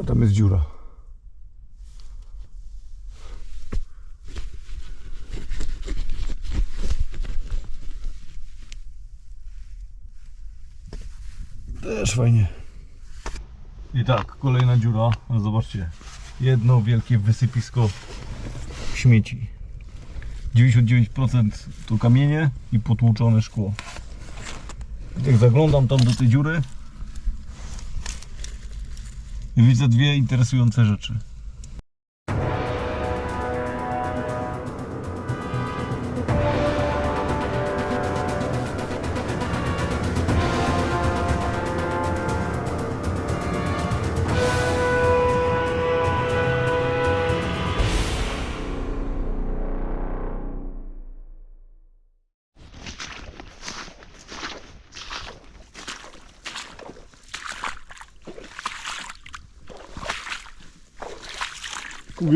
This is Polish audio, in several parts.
A tam jest dziura. Też fajnie. I tak, kolejna dziura. No zobaczcie. Jedno wielkie wysypisko śmieci. 99% to kamienie i potłuczone szkło. Jak zaglądam tam do tej dziury widzę dwie interesujące rzeczy.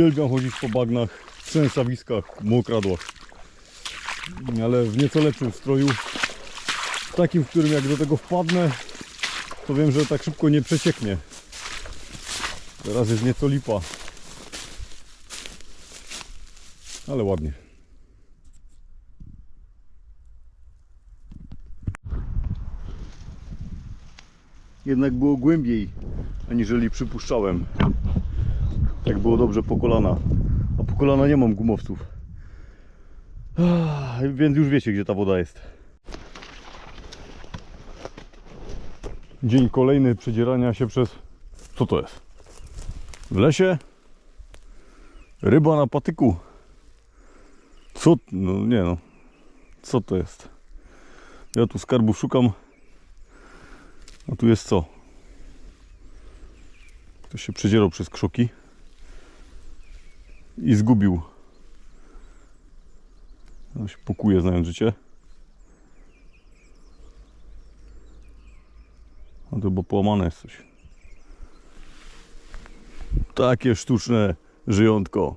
Uwielbiam chodzić po bagnach, trzęsawiskach, mokradłach. Ale w nieco lepszym stroju. Takim, w którym jak do tego wpadnę, to wiem, że tak szybko nie przecieknie. Teraz jest nieco lipa. Ale ładnie. Jednak było głębiej, aniżeli przypuszczałem. Tak było dobrze po kolana. A po kolana nie mam gumowców. Ah, Więc już wiecie, gdzie ta woda jest. Dzień kolejny przedzierania się przez. Co to jest? W lesie? Ryba na patyku. Co? No nie no. Co to jest? Ja tu skarbów szukam. A tu jest co? Ktoś się przedzierał przez krzoki i zgubił. No się pokuje znając życie. A to bo połamane jest coś. Takie sztuczne żyjątko.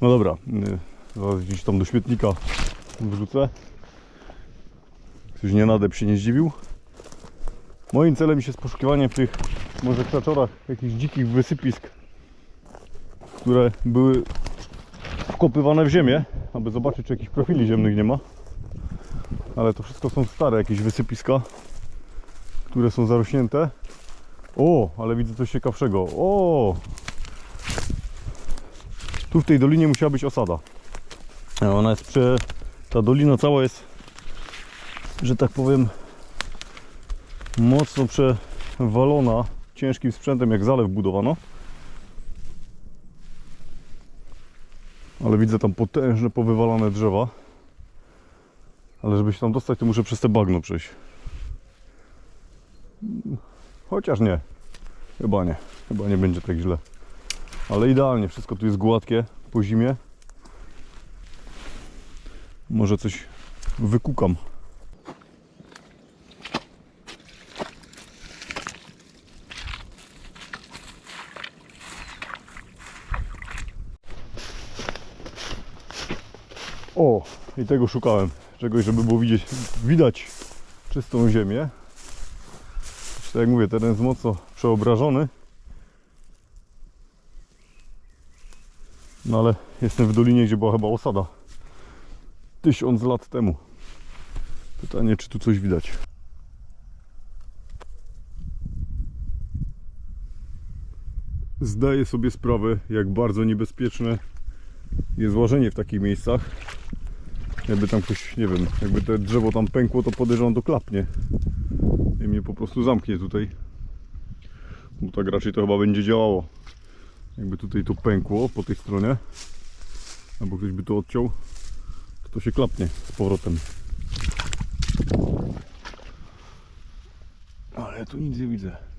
No dobra, y, zaraz gdzieś tam do śmietnika wrzucę. Ktoś nie nadep się nie zdziwił. Moim celem jest poszukiwanie w tych może krzaczorach jakichś dzikich wysypisk które były wkopywane w ziemię, aby zobaczyć, czy jakichś profili ziemnych nie ma. Ale to wszystko są stare jakieś wysypiska, które są zarośnięte. O, ale widzę coś ciekawszego. O! Tu w tej dolinie musiała być osada. Ona jest prze... Ta dolina cała jest, że tak powiem, mocno przewalona ciężkim sprzętem, jak zalew budowano. Ale widzę tam potężne, powywalane drzewa. Ale żeby się tam dostać, to muszę przez te bagno przejść. Chociaż nie. Chyba nie. Chyba nie będzie tak źle. Ale idealnie, wszystko tu jest gładkie po zimie. Może coś wykukam. O, i tego szukałem. Czegoś, żeby było widzieć, widać czystą ziemię. Zresztą jak mówię, teren jest mocno przeobrażony. No ale jestem w dolinie, gdzie była chyba osada. Tysiąc lat temu. Pytanie, czy tu coś widać. Zdaję sobie sprawę, jak bardzo niebezpieczne jest łażenie w takich miejscach. Jakby tam ktoś, nie wiem, jakby to drzewo tam pękło, to podejrzewam to klapnie. I mnie po prostu zamknie tutaj. Bo tak raczej to chyba będzie działało. Jakby tutaj to pękło po tej stronie, albo ktoś by to odciął, to to się klapnie z powrotem. Ale tu nic nie widzę.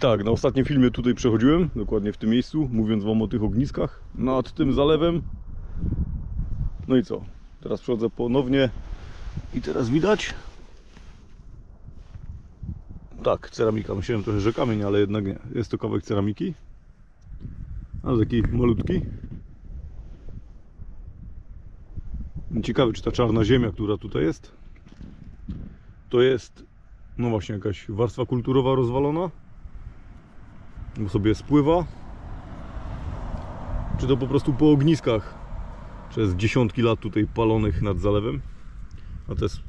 Tak, na ostatnim filmie tutaj przechodziłem, dokładnie w tym miejscu, mówiąc wam o tych ogniskach nad tym zalewem. No i co? Teraz przechodzę ponownie i teraz widać? Tak, ceramika. Myślałem trochę, że kamień, ale jednak nie. Jest to kawałek ceramiki. Ale taki malutki. Ciekawy, czy ta czarna ziemia, która tutaj jest, to jest, no właśnie, jakaś warstwa kulturowa rozwalona, bo sobie spływa, czy to po prostu po ogniskach przez dziesiątki lat tutaj palonych nad zalewem, a to jest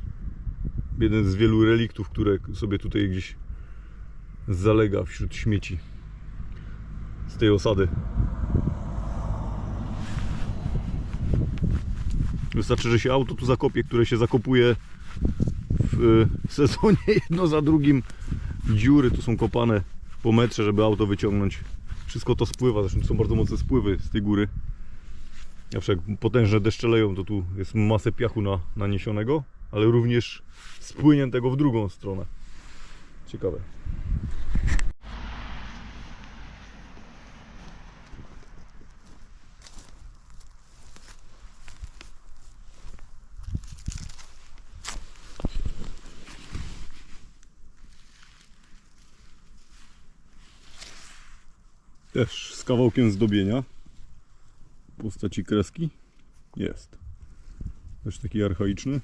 jeden z wielu reliktów, które sobie tutaj gdzieś zalega wśród śmieci z tej osady. Wystarczy, że się auto tu zakopie, które się zakopuje w sezonie jedno za drugim. Dziury tu są kopane po metrze, żeby auto wyciągnąć. Wszystko to spływa, zresztą są bardzo mocne spływy z tej góry. Przykład jak potężne deszcze leją, to tu jest masę piachu na, naniesionego, ale również spłyniętego w drugą stronę. Ciekawe. Też z kawałkiem zdobienia. W postaci kreski. Jest. Też taki archaiczny.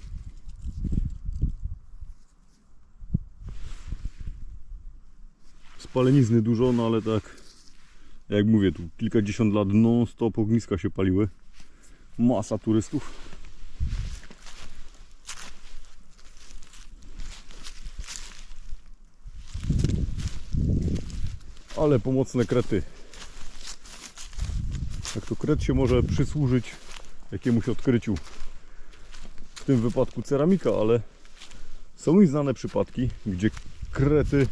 Spalenizny dużo, no ale tak jak mówię, tu kilkadziesiąt lat non-stop ogniska się paliły. Masa turystów. Ale pomocne krety. Jak to kret się może przysłużyć jakiemuś odkryciu. W tym wypadku ceramika, ale są i znane przypadki, gdzie krety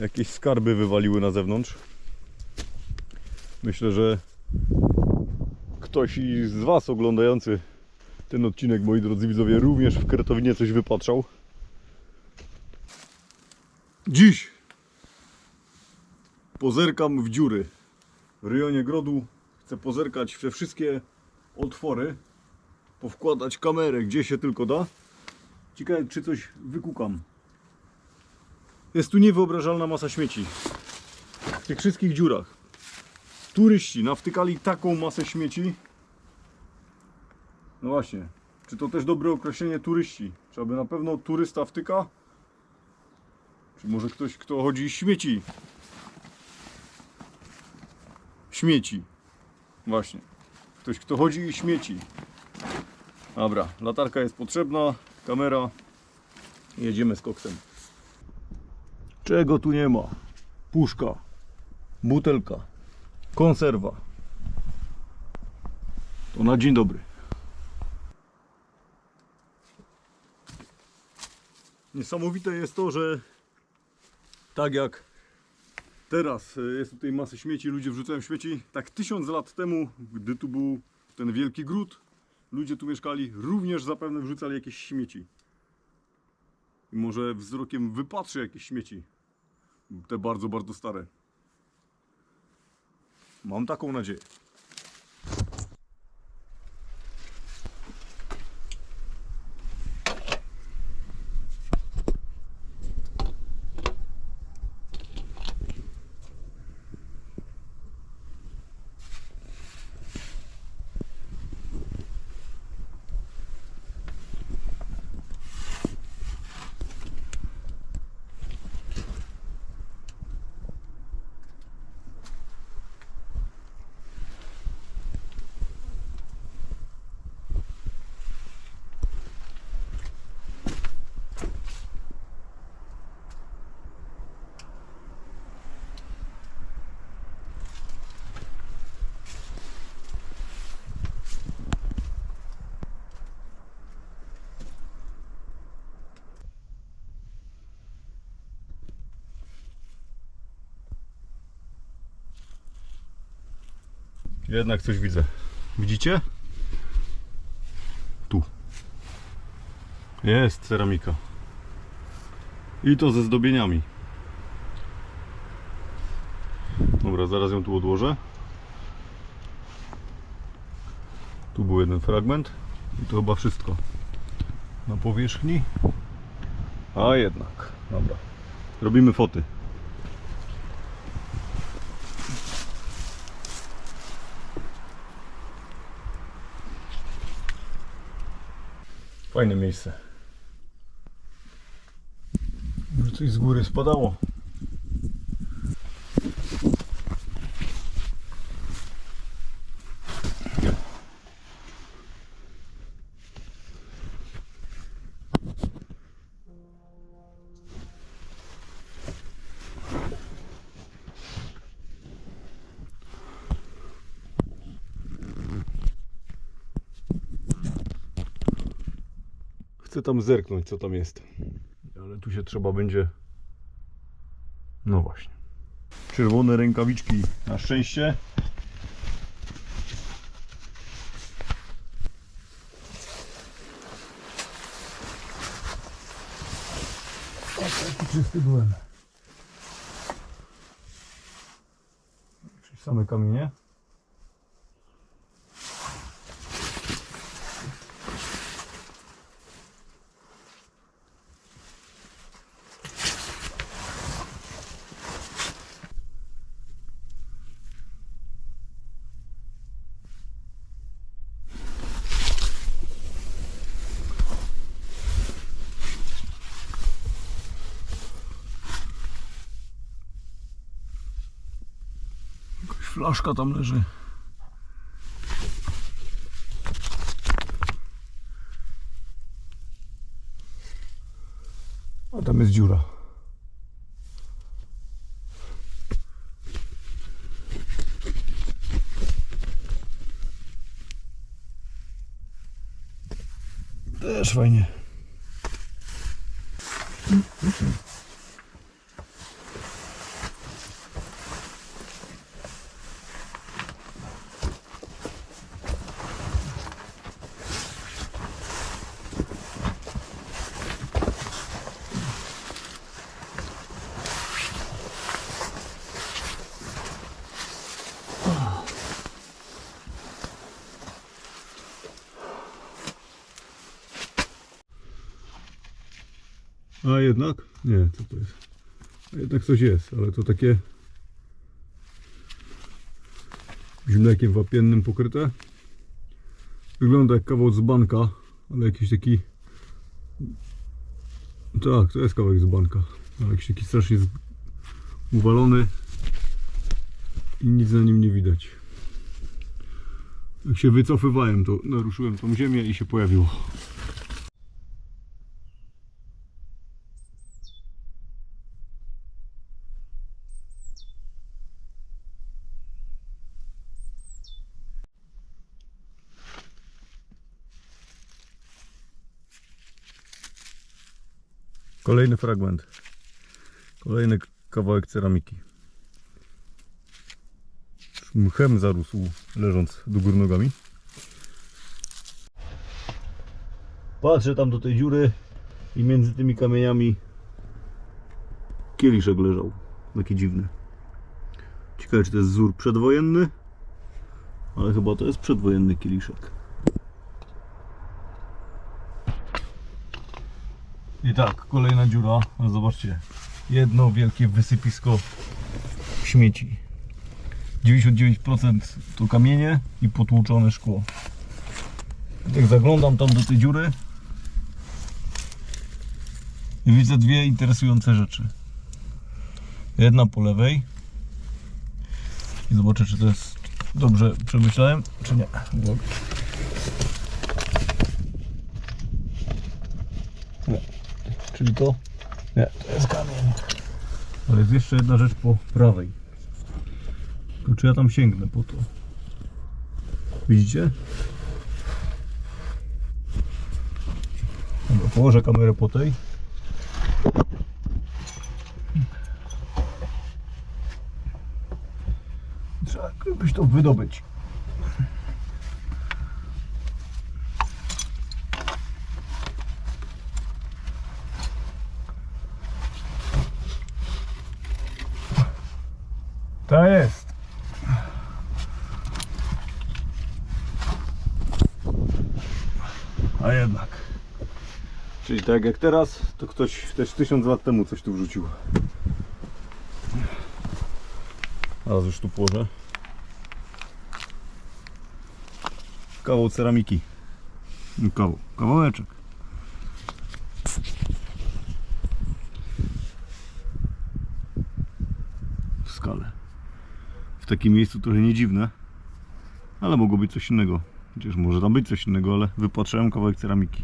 jakieś skarby wywaliły na zewnątrz. Myślę, że ktoś z Was oglądający ten odcinek, moi drodzy widzowie, również w Kretowinie coś wypatrzał. Dziś pozerkam w dziury. W rejonie grodu chcę pozerkać we wszystkie otwory, powkładać kamerę gdzie się tylko da. Ciekawe, czy coś wykukam. Jest tu niewyobrażalna masa śmieci. W tych wszystkich dziurach. Turyści nawtykali taką masę śmieci. No właśnie. Czy to też dobre określenie turyści? Czy aby na pewno turysta wtyka? Czy może ktoś, kto chodzi śmieci? Śmieci. Właśnie. Ktoś, kto chodzi i śmieci. Dobra, latarka jest potrzebna, kamera. Jedziemy z koksem. Czego tu nie ma? Puszka, butelka, konserwa. To na dzień dobry. Niesamowite jest to, że tak jak teraz e, jest tutaj masę śmieci, ludzie wrzucają śmieci, tak tysiąc lat temu, gdy tu był ten wielki gród, ludzie tu mieszkali, również zapewne wrzucali jakieś śmieci. Może wzrokiem wypatrzy jakieś śmieci. Te bardzo, bardzo stare. Mam taką nadzieję. Jednak coś widzę. Widzicie? Tu. Jest ceramika. I to ze zdobieniami. Dobra, zaraz ją tu odłożę. Tu był jeden fragment i to chyba wszystko na powierzchni. A jednak, dobra. Robimy foty. Fajne miejsce. Coś z góry spadało. Chcę tam zerknąć, co tam jest. Ale tu się trzeba będzie. No właśnie. Czerwone rękawiczki na szczęście. Czysty byłem. Czyli same kamienie. Flaszka tam leży. A tam jest dziura. Też fajnie. A jednak? Nie, co to jest? A jednak coś jest, ale to takie mlekiem wapiennym pokryte. Wygląda jak kawał z banka, ale jakiś taki tak, to jest kawałek z banka, ale jakiś taki strasznie z... uwalony i nic na nim nie widać. Jak się wycofywałem, to naruszyłem tą ziemię i się pojawiło. Kolejny fragment. Kolejny kawałek ceramiki. Mchem zarósł, leżąc do góry nogami. Patrzę tam do tej dziury i między tymi kamieniami kieliszek leżał. Taki dziwny. Ciekawe, czy to jest wzór przedwojenny, ale chyba to jest przedwojenny kieliszek. I tak, kolejna dziura. No zobaczcie. Jedno wielkie wysypisko śmieci. 99% to kamienie i potłuczone szkło. Jak zaglądam tam do tej dziury i widzę dwie interesujące rzeczy. Jedna po lewej i zobaczę czy to jest dobrze przemyślałem, czy Nie. Czyli to? Nie, to jest kamień. Ale jest jeszcze jedna rzecz po prawej. Tylko czy ja tam sięgnę po to? Widzicie? Dobra, położę kamerę po tej. Trzeba jakoś to wydobyć. To jest. A jednak. Czyli tak jak teraz, to ktoś też tysiąc lat temu coś tu wrzucił. Teraz już tu położę. Kawał ceramiki. No kawał, kawałeczek. W takim miejscu trochę nie dziwne, ale mogło być coś innego. Chociaż może tam być coś innego, ale wypatrzyłem kawałek ceramiki.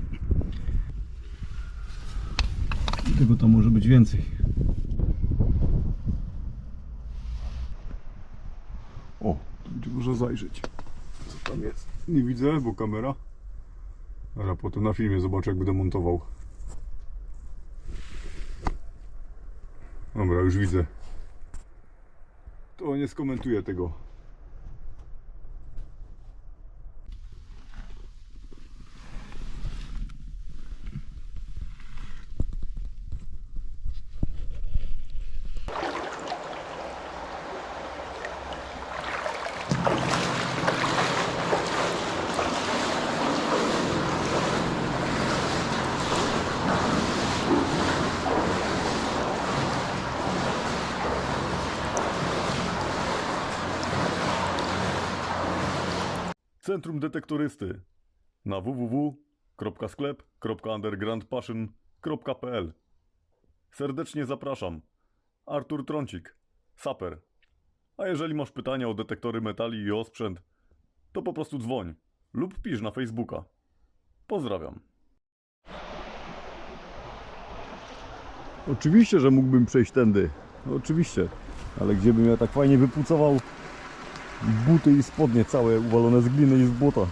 Tego tam może być więcej. O, tu będzie można zajrzeć. Co tam jest? Nie widzę, bo kamera. Ale potem na filmie zobaczę, jak będę montował. Dobra, już widzę. To nie skomentuję tego. Centrum Detektorysty na www.sklep.undergroundpassion.pl Serdecznie zapraszam. Artur Trącik, saper. A jeżeli masz pytania o detektory metali i o sprzęt, to po prostu dzwoń lub pisz na Facebooka. Pozdrawiam. Oczywiście, że mógłbym przejść tędy. Oczywiście. Ale gdzie bym ja tak fajnie wypucował buty i spodnie całe uwalone z gliny i z błota.